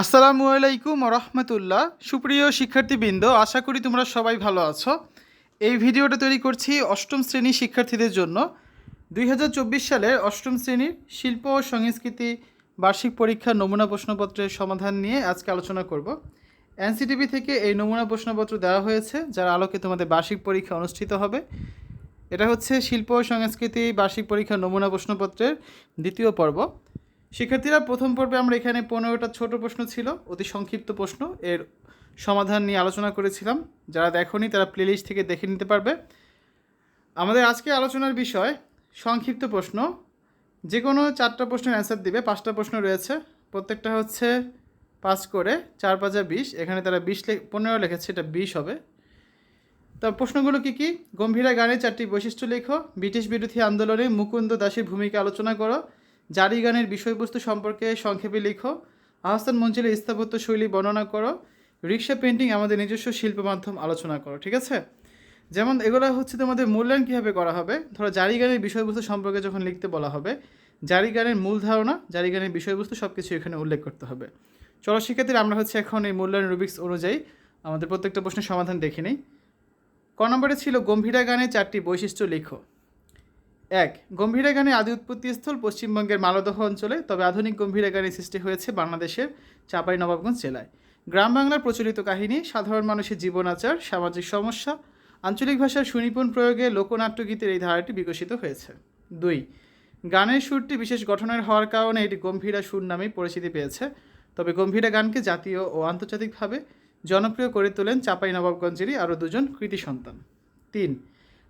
আসসালামু আলাইকুম রহমতুল্লাহ। সুপ্রিয় শিক্ষার্থীবৃন্দ, আশা করি তোমরা সবাই ভালো আছো। এই ভিডিওটা তৈরি করছি অষ্টম শ্রেণির শিক্ষার্থীদের জন্য। দুই হাজার চব্বিশ সালের অষ্টম শ্রেণির শিল্প ও সংস্কৃতি বার্ষিক পরীক্ষার নমুনা প্রশ্নপত্রের সমাধান নিয়ে আজকে আলোচনা করব। এনসিটিভি থেকে এই নমুনা প্রশ্নপত্র দেওয়া হয়েছে, যার আলোকে তোমাদের বার্ষিক পরীক্ষা অনুষ্ঠিত হবে। এটা হচ্ছে শিল্প ও সংস্কৃতি বার্ষিক পরীক্ষার নমুনা প্রশ্নপত্রের দ্বিতীয় পর্ব। শিক্ষার্থীরা, প্রথম পর্বে আমরা এখানে পনেরোটা ছোট প্রশ্ন ছিল, অতি সংক্ষিপ্ত প্রশ্ন। এর সমাধান নিয়ে আলোচনা করেছিলাম। যারা দেখনি, তারা প্লেলিস্ট থেকে দেখে নিতে পারবে। আমাদের আজকে আলোচনার বিষয় সংক্ষিপ্ত প্রশ্ন। যে কোনো চারটা প্রশ্নের অ্যান্সার দিবে, পাঁচটা প্রশ্ন রয়েছে। প্রত্যেকটা হচ্ছে পাস করে, চার পাঁচা বিশ। এখানে তারা বিশ পনেরো লিখেছে এটা বিশ হবে। তো প্রশ্নগুলো কি কি? গম্ভীরা গানের চারটি বৈশিষ্ট্য লেখো। ব্রিটিশ বিরোধী আন্দোলনে মুকুন্দ দাসের ভূমিকা আলোচনা করো। জারি গানের বিষয়বস্তু সম্পর্কে সংক্ষেপে লিখো। আহসান মঞ্জিলের স্থাপত্য শৈলী বর্ণনা করো। রিক্সা পেন্টিং আমাদের নিজস্ব শিল্প মাধ্যম আলোচনা করো, ঠিক আছে? যেমন এগুলো হচ্ছে তোমাদের মূল্যায়ন কীভাবে করা হবে? ধরো জারি গানের বিষয়বস্তু সম্পর্কে যখন লিখতে বলা হবে জারি গানের মূল ধারণা জারি গানের বিষয়বস্তু সব কিছু এখানে উল্লেখ করতে হবে। চলো শিক্ষার্থীরা, আমরা হচ্ছে এখন এই মূল্যায়ন রুবিক্স অনুযায়ী আমাদের প্রত্যেকটা প্রশ্নের সমাধান দেখে নিই। ক নম্বরে ছিল গম্ভীরা গানের চারটি বৈশিষ্ট্য লিখো। এক, গম্ভীরা গানের আদি উৎপত্তিস্থল পশ্চিমবঙ্গের মালদহ অঞ্চলে, তবে আধুনিক গম্ভীরা গানের সৃষ্টি হয়েছে বাংলাদেশের চাঁপাই নবাবগঞ্জ জেলায়। গ্রাম বাংলার প্রচলিত কাহিনী, সাধারণ মানুষের জীবনাচার সামাজিক সমস্যা, আঞ্চলিক ভাষার সুনিপুণ প্রয়োগে লোকনাট্য গীতের এই ধারাটি বিকশিত হয়েছে। দুই, গানের সুরটি বিশেষ গঠনের হওয়ার কারণে এটি গম্ভীরা সুর নামেই পরিচিতি পেয়েছে। তবে গম্ভীরা গানকে জাতীয় ও আন্তর্জাতিকভাবে জনপ্রিয় করে তোলেন চাঁপাই নবাবগঞ্জেরই আরও দুজন কৃতি সন্তান। তিন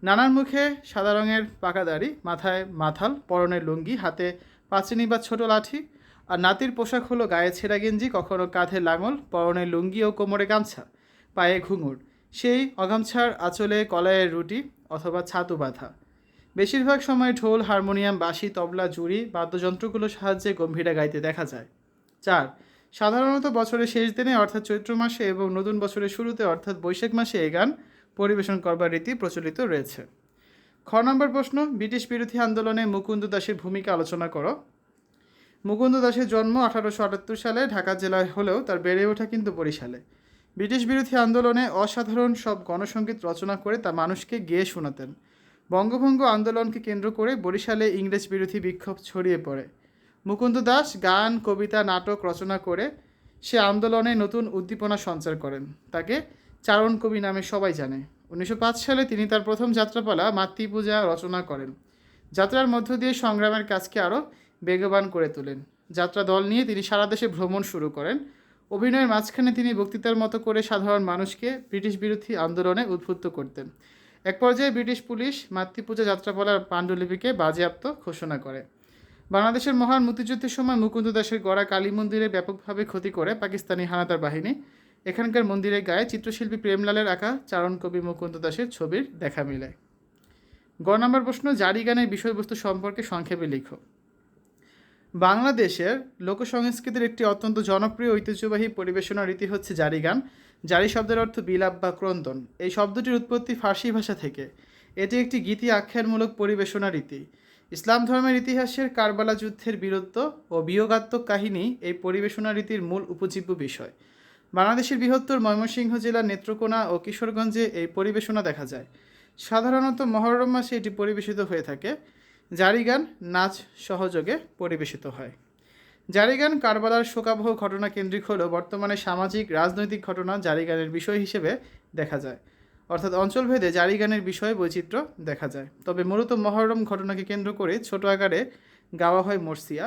নানার মুখে সাদা রঙের পাকা দাড়ি, মাথায় মাথাল, পরনের লুঙ্গি, হাতে পাঁচিনি বা ছোট লাঠি, আর নাতির পোশাক হলো গায়ে ছেঁড়া গেঞ্জি, কখনো কাঁধে লাঙল পরনে লুঙ্গি ও কোমরে গামছা, পায়ে ঘুঙুর। সেই অগামছার আঁচলে কলাইয়ের রুটি অথবা ছাতু বাঁধা। বেশিরভাগ সময় ঢোল, হারমোনিয়াম, বাঁশি, তবলা, জুড়ি, বাদ্যযন্ত্রগুলোর সাহায্যে গম্ভীরা গাইতে দেখা যায়। চার, সাধারণত বছরের শেষ দিনে, অর্থাৎ চৈত্র মাসে এবং নতুন বছরের শুরুতে, অর্থাৎ বৈশাখ মাসে এই গান পরিবেশন করবার রীতি প্রচলিত রয়েছে। খ নম্বর প্রশ্ন, ব্রিটিশ বিরোধী আন্দোলনে মুকুন্দ দাসের ভূমিকা আলোচনা করো। মুকুন্দ দাসের জন্ম আঠারোশো আটাত্তর সালে ঢাকা জেলায় হলেও তার বেড়ে ওঠা কিন্তু বরিশালে। ব্রিটিশ বিরোধী আন্দোলনে অসাধারণ সব গণসঙ্গীত রচনা করে তা মানুষকে গেয়ে শোনাতেন। বঙ্গভঙ্গ আন্দোলনকে কেন্দ্র করে বরিশালে ইংরেজ বিরোধী বিক্ষোভ ছড়িয়ে পড়ে। মুকুন্দ দাস গান, কবিতা, নাটক রচনা করে সে আন্দোলনে নতুন উদ্দীপনা সঞ্চার করেন। তাকে চারণ কবি নামে সবাই জানে। উনিশশো পাঁচ সালে তিনি তার প্রথম যাত্রাপালা মাতৃপূজা রচনা করেন। যাত্রার মধ্য দিয়ে সংগ্রামের কাজকে আরও বেগবান করে তোলেন। যাত্রা দল নিয়ে তিনি সারা দেশে ভ্রমণ শুরু করেন। অভিনয়ের মাঝখানে তিনি বক্তৃতার মতো করে সাধারণ মানুষকে ব্রিটিশ বিরোধী আন্দোলনে উদ্বুদ্ধ করতেন। এক পর্যায়ে ব্রিটিশ পুলিশ মাতৃপূজা যাত্রাপালার পাণ্ডুলিপিকে বাজেয়াপ্ত ঘোষণা করে। বাংলাদেশের মহান মুক্তিযুদ্ধের সময় মুকুন্দ দাসের গড়া কালী মন্দিরে ব্যাপকভাবে ক্ষতি করে পাকিস্তানি হানাদার বাহিনী। এখানকার মন্দিরের গায়ে চিত্রশিল্পী প্রেমলালের আঁকা চারণ কবি মুকুন্দ দাসের ছবির দেখা মিলে। গ নম্বর প্রশ্ন, জারি গানের বিষয়বস্তু সম্পর্কে সংক্ষেপে লিখো। বাংলাদেশের লোকসংস্কৃতির একটি অত্যন্ত জনপ্রিয় ঐতিহ্যবাহী পরিবেশনা রীতি হচ্ছে জারি গান। জারি শব্দের অর্থ বিলাপ বা ক্রন্দন। এই শব্দটির উৎপত্তি ফার্সি ভাষা থেকে। এটি একটি গীতি আখ্যানমূলক পরিবেশনা রীতি। ইসলাম ধর্মের ইতিহাসের কারবালা যুদ্ধের বীরত্ব ও বিয়োগাত্মক কাহিনী এই পরিবেশনা রীতির মূল উপজীব্য বিষয়। বাংলাদেশের বৃহত্তর ময়মনসিংহ জেলার নেত্রকোনা ও কিশোরগঞ্জে এই পরিবেশনা দেখা যায়। সাধারণত মহরম মাসে এটি পরিবেশিত হয়ে থাকে। জারি গান নাচ সহযোগে পরিবেশিত হয়। জারি গান কারবালার শোকাবহ ঘটনা কেন্দ্রিক হলেও বর্তমানে সামাজিক, রাজনৈতিক ঘটনা জারি গানের বিষয় হিসেবে দেখা যায়। অর্থাৎ অঞ্চলভেদে জারি গানের বিষয়ে বৈচিত্র্য দেখা যায়। তবে মূলত মহরম ঘটনাকে কেন্দ্র করে ছোট আকারে গাওয়া হয় মর্সিয়া।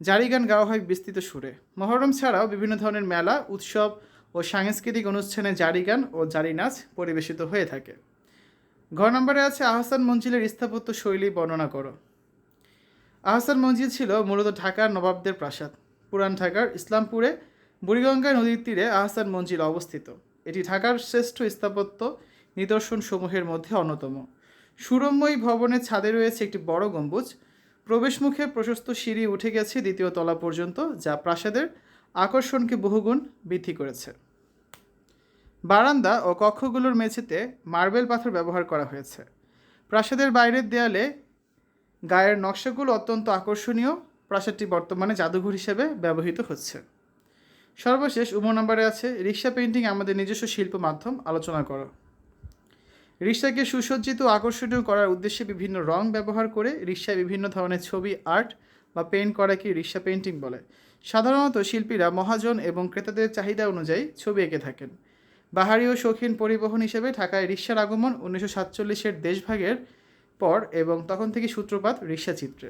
জারি গান গাওয়া হয় বিস্তৃত সুরে। মহরম ছাড়াও বিভিন্ন ধরনের মেলা, উৎসব ও সাংস্কৃতিক অনুষ্ঠানে জারি গান ও জারি নাচ পরিবেশিত হয়ে থাকে। ঘ নম্বরে আছে আহসান মঞ্জিলের স্থাপত্য শৈলী বর্ণনা করো। আহসান মঞ্জিল ছিল মূলত ঢাকার নবাবদের প্রাসাদ। পুরান ঢাকার ইসলামপুরে বুড়িগঙ্গা নদীর তীরে আহসান মঞ্জিল অবস্থিত। এটি ঢাকার শ্রেষ্ঠ স্থাপত্য নিদর্শনসমূহের মধ্যে অন্যতম। সুরম্যই ভবনের ছাদে রয়েছে একটি বড় গম্বুজ। প্রবেশমুখে প্রশস্ত সিঁড়ি উঠে গেছে দ্বিতীয় তলা পর্যন্ত, যা প্রাসাদের আকর্ষণকে বহুগুণ বৃদ্ধি করেছে। বারান্দা ও কক্ষগুলোর মেঝেতে মার্বেল পাথর ব্যবহার করা হয়েছে। প্রাসাদের বাইরের দেয়ালে গায়ের নকশাগুলো অত্যন্ত আকর্ষণীয়। প্রাসাদটি বর্তমানে জাদুঘর হিসেবে ব্যবহৃত হচ্ছে। সর্বশেষ উমর নম্বরে আছে, রিক্সা পেইন্টিং আমাদের নিজস্ব শিল্প মাধ্যম, আলোচনা করো। রিক্সাকে সুসজ্জিত আকর্ষণীয় করার উদ্দেশ্যে বিভিন্ন রং ব্যবহার করে রিক্সায় বিভিন্ন ধরনের ছবি, আর্ট বা পেইন্ট করাকে রিক্সা পেইন্টিং বলে। সাধারণত শিল্পীরা মহাজন এবং ক্রেতাদের চাহিদা অনুযায়ী ছবি এঁকে থাকেন। বাহারি ও শৌখিন পরিবহন হিসেবে ঢাকায় রিক্সার আগমন উনিশশো সাতচল্লিশের দেশভাগের পর এবং তখন থেকে সূত্রপাত রিক্সা চিত্রে।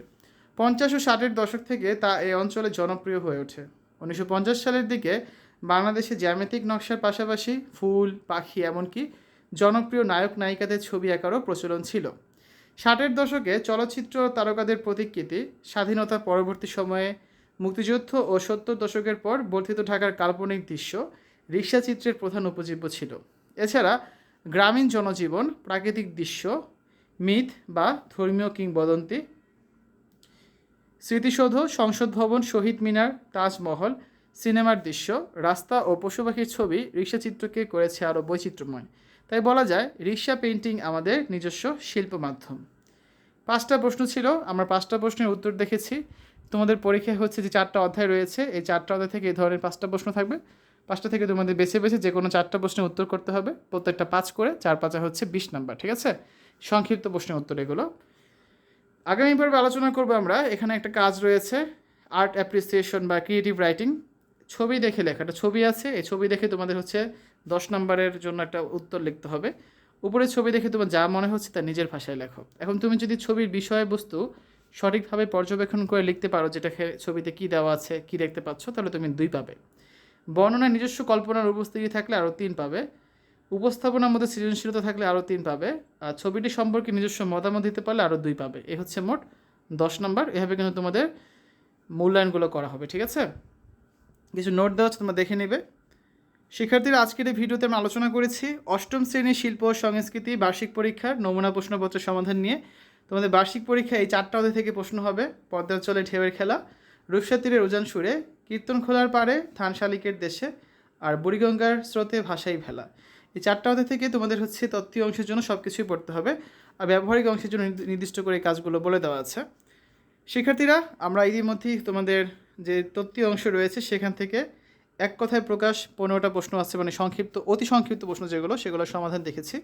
পঞ্চাশ ও ষাটের দশক থেকে তা এই অঞ্চলে জনপ্রিয় হয়ে ওঠে। উনিশশো পঞ্চাশ সালের দিকে বাংলাদেশে জ্যামিতিক নকশার পাশাপাশি ফুল, পাখি এমনকি জনপ্রিয় নায়ক নায়িকাদের ছবি আঁকারও প্রচলন ছিল। ষাটের দশকে চলচ্চিত্র তারকাদের প্রতিকৃতি স্বাধীনতা পরবর্তী সময়ে মুক্তিযুদ্ধ ও সত্তর দশকের পর বর্ধিত ঢাকার কাল্পনিক দৃশ্য রিক্সা চিত্রের প্রধান উপজীব্য ছিল। এছাড়া গ্রামীণ জনজীবন, প্রাকৃতিক দৃশ্য, মিথ বা ধর্মীয় কিংবদন্তি, স্মৃতিসৌধ, সংসদ ভবন, শহীদ মিনার, তাজমহল, সিনেমার দৃশ্য, রাস্তা ও পশু পাখির ছবি রিক্সা চিত্রকে করেছে আরও বৈচিত্র্যময়। তাই বলা যায়, রিক্সা পেন্টিং আমাদের নিজস্ব শিল্প মাধ্যম। পাঁচটা প্রশ্ন ছিল, আমরা পাঁচটা প্রশ্নের উত্তর দেখেছি। তোমাদের পরীক্ষায় হচ্ছে যে চারটা অধ্যায় রয়েছে, এই চারটা অধ্যায় থেকে এই ধরনের পাঁচটা প্রশ্ন থাকবে। পাঁচটা থেকে তোমাদের বেছে বেছে যে কোনো চারটা প্রশ্নের উত্তর করতে হবে। প্রত্যেকটা পাঁচ করে চার পাঁচা হচ্ছে বিশ নাম্বার, ঠিক আছে? সংক্ষিপ্ত প্রশ্নের উত্তর এগুলো। আগামী পর্বে আলোচনা করব আমরা, এখানে একটা কাজ রয়েছে আর্ট অ্যাপ্রিসিয়েশন বা ক্রিয়েটিভ রাইটিং ছবি দেখে লেখা, একটা ছবি আছে, এই ছবি দেখে তোমাদের হচ্ছে দশ নম্বরের জন্য একটা উত্তর লিখতে হবে। উপরে ছবি দেখে তোমার যা মনে হচ্ছে তা নিজের ভাষায় লেখো। এখন তুমি যদি ছবির বিষয়বস্তু সঠিকভাবে পর্যবেক্ষণ করে লিখতে পারো যেটা ছবিতে কী দেওয়া আছে, কী দেখতে পাচ্ছ, তাহলে তুমি দুই পাবে। বর্ণনায় নিজস্ব কল্পনার উপস্থিতি থাকলে আরও তিন পাবে। উপস্থাপনার মধ্যে সৃজনশীলতা থাকলে আরও তিন পাবে। আর ছবিটি সম্পর্কে নিজস্ব মতামত দিতে পারলে আরও দুই পাবে। এ হচ্ছে মোট দশ নম্বর। এভাবে কিন্তু তোমাদের মূল্যায়নগুলো করা হবে, ঠিক আছে? কিছু নোট দেওয়া আছে, তোমরা দেখে নেবে। শিক্ষার্থীরা, আজকের এই ভিডিওতে আমি আলোচনা করেছি অষ্টম শ্রেণির শিল্প ও সংস্কৃতি বার্ষিক পরীক্ষার নমুনা প্রশ্নপত্র সমাধান নিয়ে। তোমাদের বার্ষিক পরীক্ষা এই চারটা অধ্যায় থেকে প্রশ্ন হবে। পদ্মার চলে ঢেউয়ের খেলা, রূপসা তীরের উজান সুরে, কীর্তন খোলার পারে থান শালিকের দেশে, আর বুড়িগঙ্গার স্রোতে ভাষাই ভেলা। এই চারটা অধ্যায় থেকে তোমাদের হচ্ছে তত্ত্বীয় অংশের জন্য সব কিছুই পড়তে হবে। আর ব্যবহারিক অংশের জন্য নির্দিষ্ট করে কাজগুলো বলে দেওয়া আছে। শিক্ষার্থীরা, আমরা ইতিমধ্যেই তোমাদের যে তত্ত্বীয় অংশ রয়েছে সেখান থেকে এক কথায় প্রকাশ, পনেরোটা প্রশ্ন আছে মানে সংক্ষিপ্ত, অতি সংক্ষিপ্ত প্রশ্ন যেগুলো সেগুলোর সমাধান দেখেছি।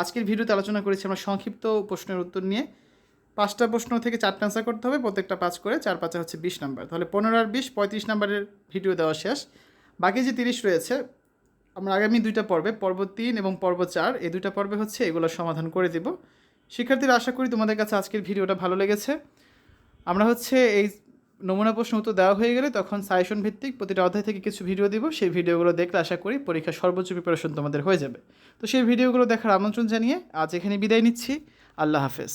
আজকের ভিডিওতে আলোচনা করেছি আমরা সংক্ষিপ্ত প্রশ্নের উত্তর নিয়ে। পাঁচটা প্রশ্ন থেকে চারটা আনসার করতে হবে, প্রত্যেকটা পাঁচ করে, চার পাঁচে হচ্ছে বিশ নাম্বার তাহলে পনেরো আর বিশ, পঁয়ত্রিশ নাম্বারের ভিডিও দেওয়া শেষ। বাকি যে তিরিশ রয়েছে, আমরা আগামী দুইটা পর্বে, পর্ব তিন এবং পর্ব চার, এই দুইটা পর্বে হচ্ছে এগুলোর সমাধান করে দিব। শিক্ষার্থীরা, আশা করি তোমাদের কাছে আজকের ভিডিওটা ভালো লেগেছে। আমরা হচ্ছে এই নমুনা প্রশ্ন উত্তর দেওয়া হয়ে গেলে তখন সাইশন ভিত্তিক প্রতিটা অধ্যায় থেকে কিছু ভিডিও দেবো। সেই ভিডিওগুলো দেখলে আশা করি পরীক্ষার সর্বোচ্চ প্রিপারেশন তোমাদের হয়ে যাবে। তো সেই ভিডিওগুলো দেখার আমন্ত্রণ জানিয়ে আজ এখানে বিদায় নিচ্ছি। আল্লাহ হাফেজ।